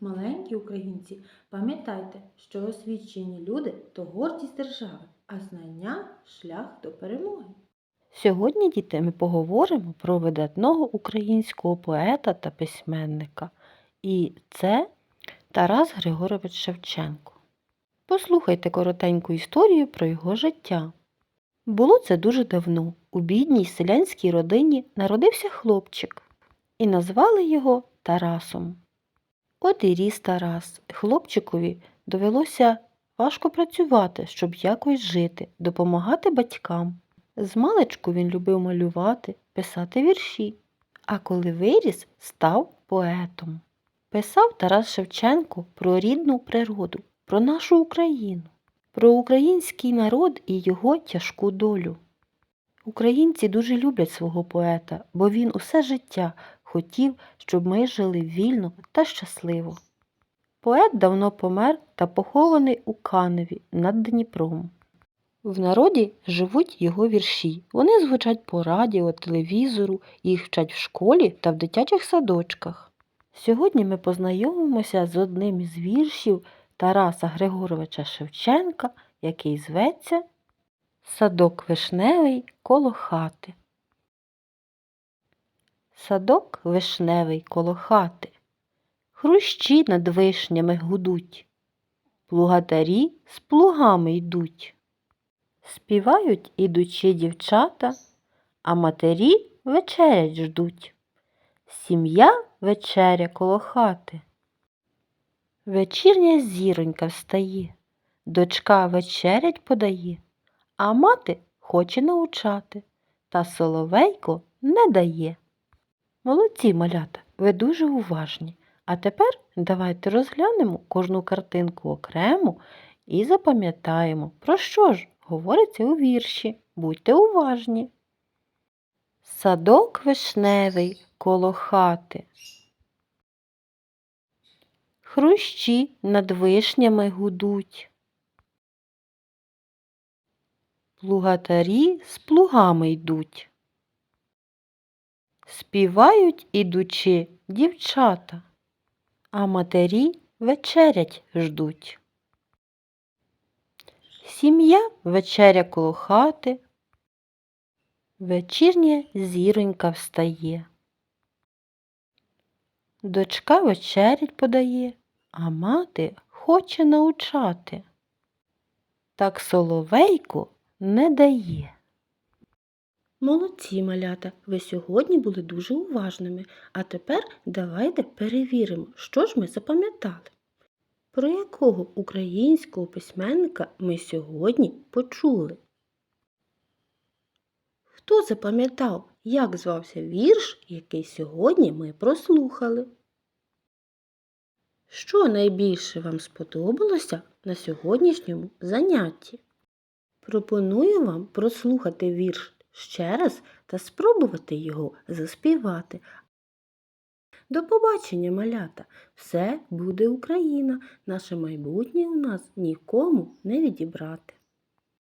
маленькі українці, пам'ятайте, що освічені люди то гордість держави, а знання шлях до перемоги. Сьогодні, діти, ми поговоримо про видатного українського поета та письменника. І це Тарас Григорович Шевченко. Послухайте коротеньку історію про його життя. Було це дуже давно. У бідній селянській родині народився хлопчик, і назвали його Тарасом. От і ріс Тарас. Хлопчикові довелося важко працювати, щоб якось жити, допомагати батькам. Змалечку він любив малювати, писати вірші, а коли виріс, став поетом. Писав Тарас Шевченко про рідну природу, про нашу Україну, про український народ і його тяжку долю. Українці дуже люблять свого поета, бо він усе життя хотів, щоб ми жили вільно та щасливо. Поет давно помер та похований у Каневі над Дніпром. В народі живуть його вірші. Вони звучать по радіо, телевізору, їх вчать в школі та в дитячих садочках. Сьогодні ми познайомимося з одним із віршів Тараса Григоровича Шевченка, який зветься Садок вишневий коло хати. Садок вишневий коло хати. Хрущі над вишнями гудуть. Плугатарі з плугами йдуть. Співають ідучі дівчата, а матері вечерять ждуть. Сім'я вечеря коло хати. Вечірня зіронька встає, дочка вечерять подає, а мати хоче научати, та соловейко не дає. Молодці, малята, ви дуже уважні. А тепер давайте розглянемо кожну картинку окремо і запам'ятаємо, про що ж говориться у вірші. Будьте уважні. Садок вишневий коло хати. Хрущі над вишнями гудуть. Плугатарі з плугами йдуть. Співають ідучи дівчата, а матері вечерять ждуть. Сім'я вечеря коло хати, вечірня зіронька встає. Дочка вечерять подає, а мати хоче научати. Так соловейко не дає. Молодці, малята, ви сьогодні були дуже уважними. А тепер давайте перевіримо, що ж ми запам'ятали. Про якого українського письменника ми сьогодні почули? Хто запам'ятав, як звався вірш, який сьогодні ми прослухали? Що найбільше вам сподобалося на сьогоднішньому занятті? Пропоную вам прослухати вірш ще раз та спробувати його заспівати. До побачення, малята! Все буде Україна, наше майбутнє у нас нікому не відібрати.